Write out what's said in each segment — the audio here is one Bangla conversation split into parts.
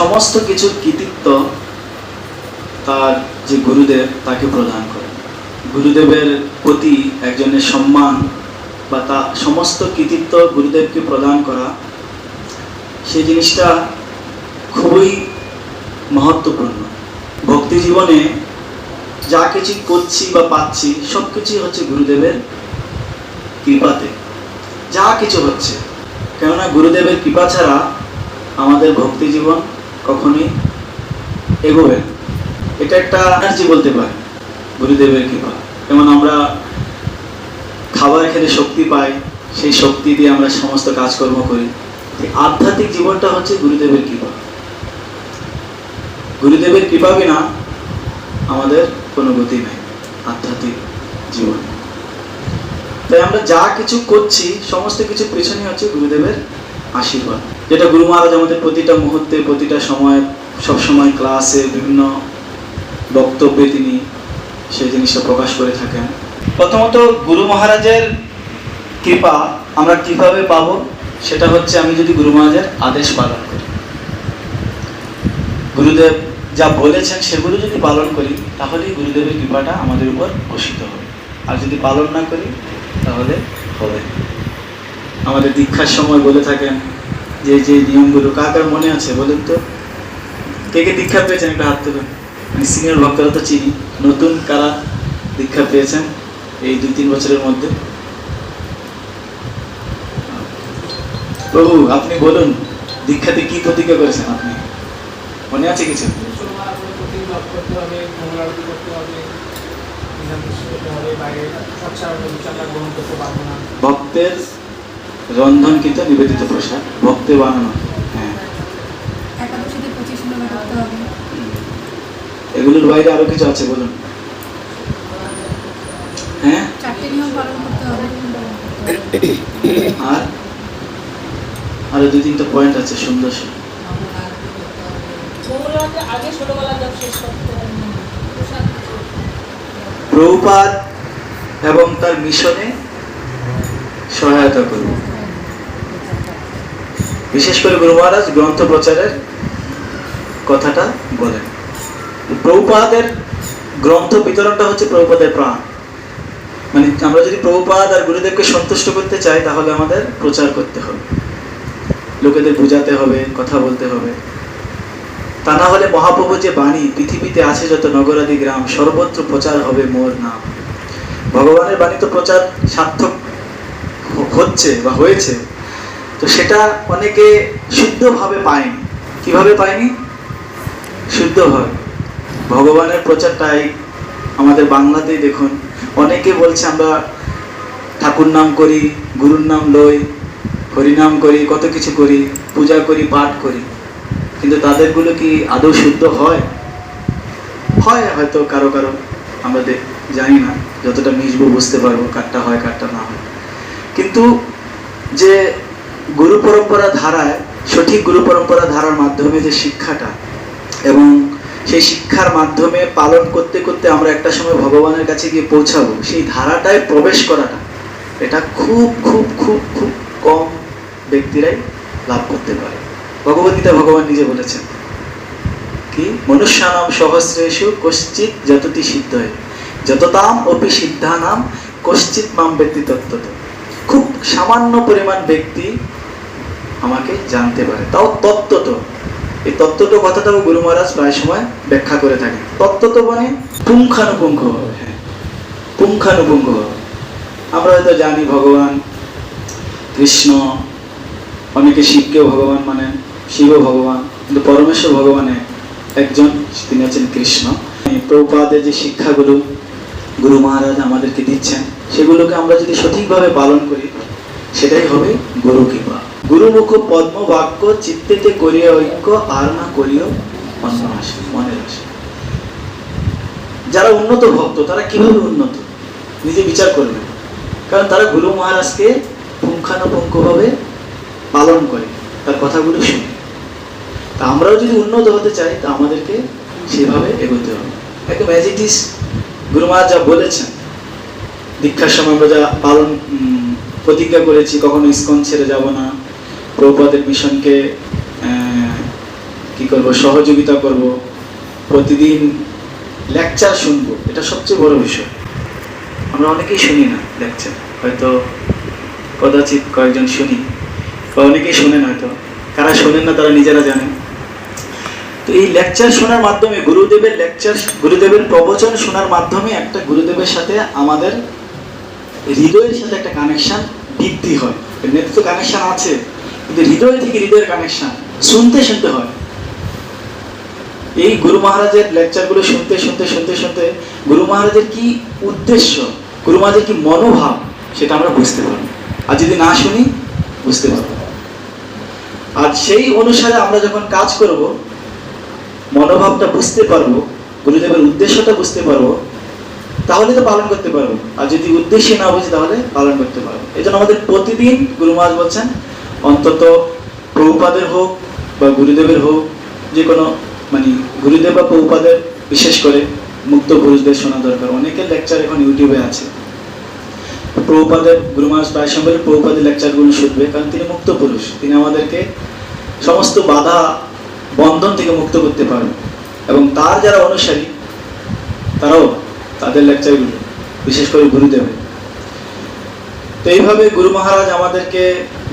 সমস্ত কিছুর কৃতিত্ব তার যে গুরুদেব, তাকে প্রদান করে। গুরুদেবের প্রতি একজনের সম্মান বা তা সমস্ত কৃতিত্ব গুরুদেবকে প্রদান করা সেই জিনিসটা খুবই মহত্বপূর্ণ। ভক্তি জীবনে যা কিছু করছি বা পাচ্ছি, সব কিছুই হচ্ছে গুরুদেবের কৃপাতে। যা কিছু হচ্ছে। কেননা গুরুদেবের কৃপা ছাড়া আমাদের ভক্তি জীবন কখনোই এগোবে। এটা একটা এনার্জি বলতে পারি, গুরুদেবের কৃপা। যেমন আমরা খাবার খেলে শক্তি পাই, সেই শক্তি দিয়ে আমরা সমস্ত কাজকর্ম করি। আধ্যাত্মিক জীবনটা হচ্ছে গুরুদেবের কৃপা। গুরুদেবের কৃপা বিনা আমাদের কোনো গতি নেই, আধ্যাত্মিক জীবন। তাই আমরা যা কিছু করছি, সমস্ত কিছু পেছনে হচ্ছে গুরুদেবের আশীর্বাদ। যেটা গুরু মহারাজ আমাদের প্রতিটা মুহূর্তে, প্রতিটা সময় সব সময় ক্লাসে বিভিন্ন বক্তব্যে তিনি সেই জিনিসটা প্রকাশ করে থাকেন। প্রথমত গুরু মহারাজের কৃপা আমরা কীভাবে পাবো, সেটা হচ্ছে আমি যদি গুরু মহারাজের আদেশ পালন করি। গুরুদেব যা বলেছেন সেগুলো যদি পালন করি, তাহলেই গুরুদেবের কৃপাটা আমাদের উপর বসিত হবে। আর যদি পালন না করি, তাহলে হবে। আমাদের দীক্ষার সময় বলে থাকেন যে যে নিয়মগুলো কার কার মনে আছে বলেন তো? কে কে দীক্ষা পেয়েছেন? একটা হাত তুলুন। আমি সিনিয়র ভক্তরা তো চিনি। নতুন কারা দীক্ষা পেয়েছেন এই দুই, তিন বছরের মধ্যে? প্রভু, আপনি বলুন, দীক্ষাতে কি প্রতিজ্ঞা করেছেন আপনি? মনে আছে কিছু? ভক্তের রন্ধনকৃত নিবেদিত প্রসাদ ভক্তে বানানো। হ্যাঁ। এগুলোর বাইরে আরও কিছু আছে বলুন? হ্যাঁ? চারটে নিয়ম পালন করতে হবে। আর? আরও দুই তিনটা পয়েন্ট আছে সুন্দর প্রভুপাদ এবং তার মিশনে সহায়তা করব বিশেষ করে গুরু মহারাজ গ্রন্থ প্রচারের কথাটা বলেন। প্রভুপাদের গ্রন্থ বিতরণটা হচ্ছে প্রভুপাদের প্রাণ। মানে আমরা যদি প্রভুপাদ আর গুরুদেবকে সন্তুষ্ট করতে চাই, তাহলে আমাদের প্রচার করতে হবে। লোকেদের বোঝাতে হবে, কথা বলতে হবে। তা না হলে মহাপ্রভু যে বাণী, পৃথিবীতে আছে যত নগরাদি গ্রাম, সর্বত্র প্রচার হবে মোর নাম। ভগবানের বাণী তো প্রচার সার্থক হচ্ছে বা হয়েছে। তো সেটা অনেকে শুদ্ধভাবে পায়নি। কীভাবে পায়নি? শুদ্ধভাবে। ভগবানের প্রচারটাই আমাদের বাংলাতেই দেখুন। অনেকে বলছে আমরা ঠাকুর নাম করি, গুরুর নাম লই, হরিনাম করি, কত কিছু করি, পূজা করি, পাঠ করি। কিন্তু তাদেরগুলো কি আদৌ শুদ্ধ হয়? হয় হয়তো কারও কারও, আমরা জানি না, যতটা মিশবো বুঝতে পারব কারটা হয়, কারটা না হয়। কিন্তু যে গুরু পরম্পরা ধারায়, সঠিক গুরু পরম্পরা ধারার মাধ্যমে যে শিক্ষাটা এবং সেই শিক্ষার মাধ্যমে পালন করতে করতে আমরা একটা সময় ভগবানের কাছে গিয়ে পৌঁছাবো, সেই ধারাটায় প্রবেশ করাটা, এটা খুব খুব খুব খুব কম ব্যক্তিরাই লাভ করতে পারে। ভগবদ্গীতা ভগবান নিজে বলেছেন, কি মনুষ্যানাম সহস্রেষু কশ্চিৎ যততি সিদ্ধয়, যততাম অপি সিদ্ধানাম কশ্চিৎ মাম ব্যক্তি তত্ত্বত। খুব সামান্য পরিমাণ ব্যক্তি আমাকে জানতে পারে। তাও তত্ত্বত এই তত্ত্বত কথাটাও গুরু মহারাজ প্রায় সময় ব্যাখ্যা করে থাকেন তত্ত্বত মানে পুঙ্খানুপুঙ্খ। হ্যাঁ পুঙ্খানুপুঙ্খ। আমরা হয়তো জানি ভগবান কৃষ্ণ, অনেকে শিবকেও ভগবান মানেন শিব ভগবান, কিন্তু পরমেশ্বর ভগবানে একজন, তিনি আছেন কৃষ্ণ। এই প্রভুপাদের যে শিক্ষাগুলো গুরু মহারাজ আমাদেরকে দিচ্ছেন, সেগুলোকে আমরা যদি সঠিকভাবে পালন করি, সেটাই হবে গুরু কৃপা গুরুমুখ পদ্ম বাক্য চিত্তেতে করিয়া ঐক্য আর না করিও আসে মনের আসে যারা উন্নত ভক্ত, তারা কীভাবে উন্নত? নিজে বিচার করবে। কারণ তারা গুরু মহারাজকে পুঙ্খানুপুঙ্খভাবে পালন করে। তার কথাগুলো শুনে। তা আমরাও যদি উন্নত হতে চাই, তা আমাদেরকে সেভাবে এগোতে হবে। একদম অ্যাজ ইট গুরু মহারাজ যা বলেছেন, দীক্ষার সময় আমরা যা পালন প্রতিজ্ঞা করেছি, কখনো ইস্কন ছেড়ে যাব না প্রভুপাদের মিশনকে কি করব, সহযোগিতা করব, প্রতিদিন লেকচার শুনব, এটা সবচেয়ে বড় বিষয়। আমরা অনেকেই শুনি না লেকচার হয়তো কদাচিৎ কয়েকজন শুনি, বা অনেকেই শোনেন হয়তো। কারা শোনেন না তারা নিজেরা জানেন তো এই লেকচার শোনার মাধ্যমে, গুরুদেবের লেকচার গুরুদেবের প্রবচন শোনার মাধ্যমে একটা গুরুদেবের সাথে আমাদের হৃদয়ের সাথে একটা কানেকশন বৃদ্ধি হয়। এমনিতে তো কানেকশন আছে। কিন্তু হৃদয় থেকে হৃদয়ের কানেকশন শুনতে শুনতে হয়। এই গুরু মহারাজের লেকচারগুলো শুনতে শুনতে শুনতে শুনতে গুরু মহারাজের কি উদ্দেশ্য, গুরু মহারাজের কি মনোভাব, সেটা আমরা বুঝতে পারব। আর যদি না শুনি, বুঝতে পারব আর সেই অনুসারে আমরা যখন কাজ করব, মনোভাবটা বুঝতে পারব, গুরুদেবের উদ্দেশ্যটা বুঝতে পারব, তাহলে তো পালন করতে পারব। আর যদি উদ্দেশ্যে না বুঝি, তাহলে পালন করতে পারব এই আমাদের প্রতিদিন গুরু মহারাজ বলছেন অন্তত প্রভুপাদের হোক বা গুরুদেবের হোক, যে কোনো মানে গুরুদেব বা প্রভুপাদের বিশেষ করে মুক্ত পুরুষদের শোনা দরকার। অনেকের লেকচার এখন ইউটিউবে আছে। প্রভুপাদের, গুরু মহারাজ প্রায় সময় প্রভুপাদের লেকচারগুলো শুনবে, কারণ তিনি মুক্ত পুরুষ। তিনি আমাদেরকে সমস্ত বাধা, বন্ধন থেকে মুক্ত করতে পারবেন এবং তার যারা অনুসারী, তারাও তাদের লেকচারগুলো বিশেষ করে গুরুদেবের। তো এইভাবে গুরু মহারাজ আমাদেরকে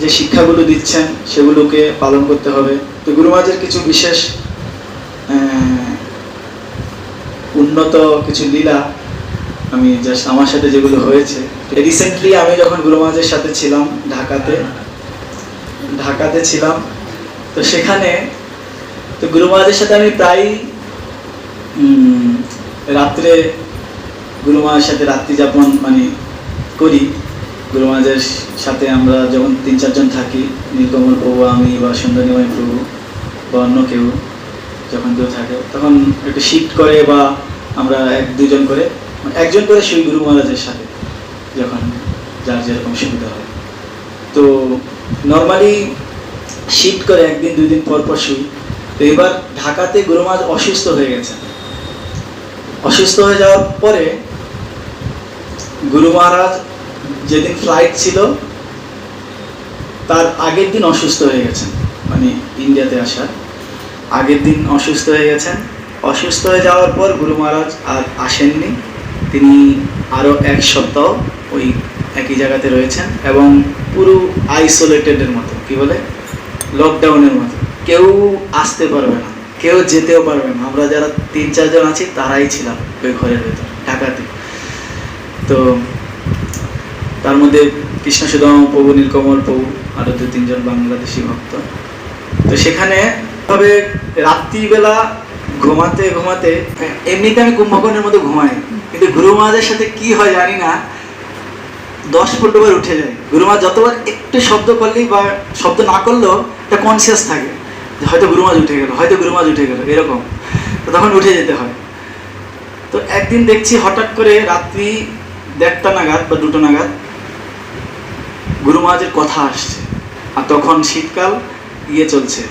যে শিক্ষাগুলো দিচ্ছেন, সেগুলোকে পালন করতে হবে। তো গুরু মহারাজের কিছু বিশেষ উন্নত কিছু লীলা আমি জাস্ট আমার সাথে যেগুলো হয়েছে। রিসেন্টলি আমি যখন গুরু মহারাজের সাথে ছিলাম ঢাকাতে ঢাকাতে ছিলাম, তো সেখানে, তো গুরু মহারাজের সাথে আমি প্রায় রাত্রে গুরু মহারাজের সাথে রাত্রি যাপন মানে করি। গুরু মহারাজের সাথে আমরা যখন তিন চারজন থাকি, নীলকমল প্রভু, আমি বা সুন্দরীময় প্রভু বা অন্য কেউ যখন কেউ থাকে, তখন একটু শিফট করে বা আমরা এক, দুজন করে, একজন করে সেই গুরু মহারাজের সাথে যখন যার যেরকম সুবিধা হয়। তো নর্মালি শিফট করে একদিন দুই দিন পর পর শুই। তো এবার ঢাকাতে গুরু মহারাজ অসুস্থ হয়ে গেছেন অসুস্থ হয়ে যাওয়ার পরে গুরু মহারাজ যেদিন ফ্লাইট ছিল, তার আগের দিন অসুস্থ হয়ে গেছেন মানে ইন্ডিয়াতে আসার। আগের দিন অসুস্থ হয়ে গেছেন। অসুস্থ হয়ে যাওয়ার পর গুরু মহারাজ আর আসেননি। তিনি আরও এক সপ্তাহ ওই একই জায়গাতে রয়েছেন এবং পুরো আইসোলেটেডের মতো, কি বলে? লকডাউনের মতো। কেউ আসতে পারবে না, কেউ যেতেও পারবে না। আমরা যারা তিন চারজন আছি, তারাই ছিলাম ওই ঘরের ভেতর, ঢাকাতে। তো তার মধ্যে কৃষ্ণ সুদাম, প্রভু নীলকমল, প্রভু আরও দু তিনজন বাংলাদেশি ভক্ত। তো সেখানে তবে রাত্রিবেলা ঘুমাতে ঘুমাতে, এমনিতে আমি কুম্ভকর্ণের মতো ঘুমাই, কিন্তু গুরু মহারাজের সাথে কি হয় জানি না, দশ বার উঠে যায়। গুরু মহারাজ যতবার একটু শব্দ করলেই বা শব্দ না করলেও একটা কনসিয়াস থাকে হয়তো গুরু মহারাজ উঠে গেল, হয়তো গুরু মহারাজ উঠে গেল, এরকম। তো তখন উঠে যেতে হয়। তো একদিন দেখছি হঠাৎ করে রাত্রি দেড়টা নাগাদ বা দুটো নাগাদ গুরু মহারাজের কথা আসছে। আর তখন শীতকাল ইয়ে চলছে,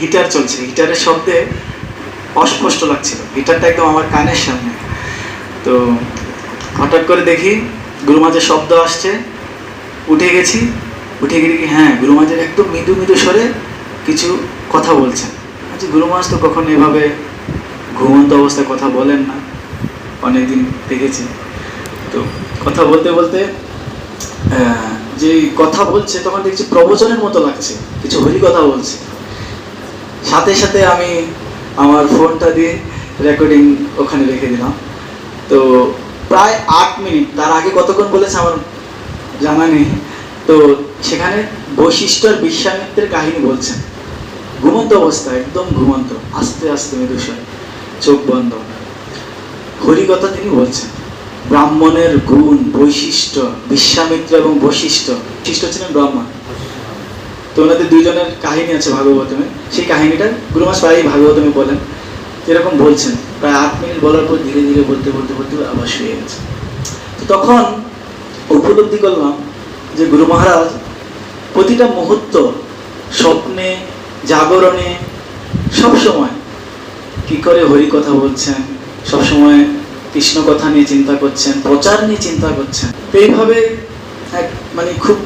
হিটার চলছে। হিটারের শব্দে অস্পষ্ট লাগছিল। হিটারটা একদম আমার কানের সামনে। তো হঠাৎ করে দেখি গুরু মহারাজের শব্দ আসছে। উঠে গেছি, উঠে গিয়ে দেখি হ্যাঁ গুরু মহারাজের একদম মৃদু মৃদু স্বরে কিছু কথা বলছেন। আচ্ছা গুরু মহারাজ তো কখনো এভাবে ঘুমন্ত অবস্থায় কথা বলেন না। অনেকদিন দেখেছি। তো কথা বলতে বলতে যে কথা বলছে, তখন দেখছি প্রবচনের মতো লাগছে, কিছু হরি কথা বলছে। সাথে সাথে আমি আমার ফোনটা দিয়ে রেকর্ডিং ওখানে রেখে দিলাম। তো প্রায় আট মিনিট, তার আগে কতক্ষণ বলেছে আমার জানা নেই। তো সেখানে বৈশিষ্ট্য আর বিশ্বামিত্রের কাহিনী বলছেন। ঘুমন্ত অবস্থা, একদম ঘুমন্ত, আস্তে আস্তে মৃদুস্বরে, চোখ বন্ধ। হরিকথা তিনি বলছেন। ব্রাহ্মণের গুণ, বৈশিষ্ট্য, বিশ্বামিত্র এবং বৈশিষ্ট্য। বৈশিষ্ট্য ছিলেন ব্রাহ্মণ? তো ওনাদের দুইজনের কাহিনী আছে ভাগবতমে। সেই কাহিনীটা গুরুমাস প্রায়ই ভাগবতমে বলেন। যেরকম বলছেন, প্রায় আট মিনিট বলার পর ধীরে ধীরে বলতে বলতে বলতে আবার শুয়ে গেছে। তো তখন উপলব্ধি করলাম যে গুরু মহারাজ প্রতিটা মুহূর্ত স্বপ্নে, জাগরণে সব সময় কি করে হরি কথা বলছেন সব সময় কৃষ্ণ কথা নিয়ে চিন্তা করছেন, প্রচার নিয়ে চিন্তা করছেন। তো এইভাবে এক মানে খুব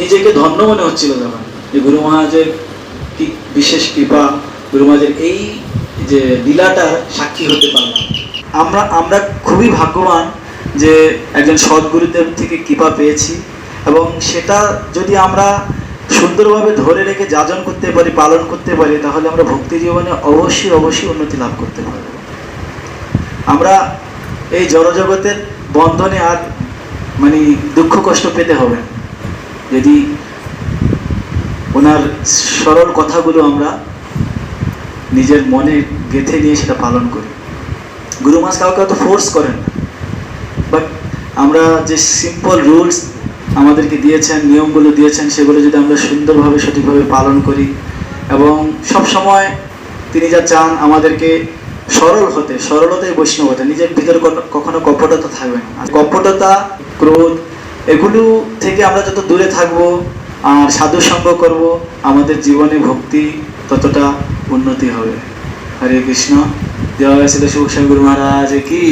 নিজেকে ধন্য মনে হচ্ছিল তখন যে গুরু মহারাজের কি বিশেষ কৃপা, গুরু মহারাজের এই যে লীলাটার সাক্ষী হতে পারলাম। আমরা আমরা খুবই ভাগ্যবান যে একজন সদ্গুরুদেব থেকে কৃপা পেয়েছি এবং সেটা যদি আমরা সুন্দরভাবে ধরে রেখে যাজন করতে পারি, পালন করতে পারি, তাহলে আমরা ভক্তি জীবনে অবশ্যই অবশ্যই উন্নতি লাভ করতে পারব। আমরা এই জড়জগতের বন্ধনে আর মানে দুঃখ কষ্ট পেতে হবে। যদি ওনার সরল কথাগুলো আমরা নিজের মনে গেঁথে নিয়ে সেটা পালন করি গুরু মাস কাউকে অত ফোর্স করেন বাট আমরা যে সিম্পল রুলস আমাদেরকে দিয়েছেন, নিয়মগুলো দিয়েছেন, সেগুলো যদি আমরা সুন্দরভাবে, সঠিকভাবে পালন করি এবং সব সময় তিনি যা চান আমাদেরকে সরল হতে সরলতাই বৈষ্ণব হতে, নিজের ভিতরে কখনো কপটতা থাকবে না। কপটতা, ক্রোধ, এগুলো থেকে আমরা যত দূরে থাকব, আর সাধু সঙ্গ করব, আমাদের জীবনে ভক্তি ততটা উন্নতি হবে। হরে কৃষ্ণ। দেওয়া হয়েছিল শ্রী গুরু মহারাজ কি?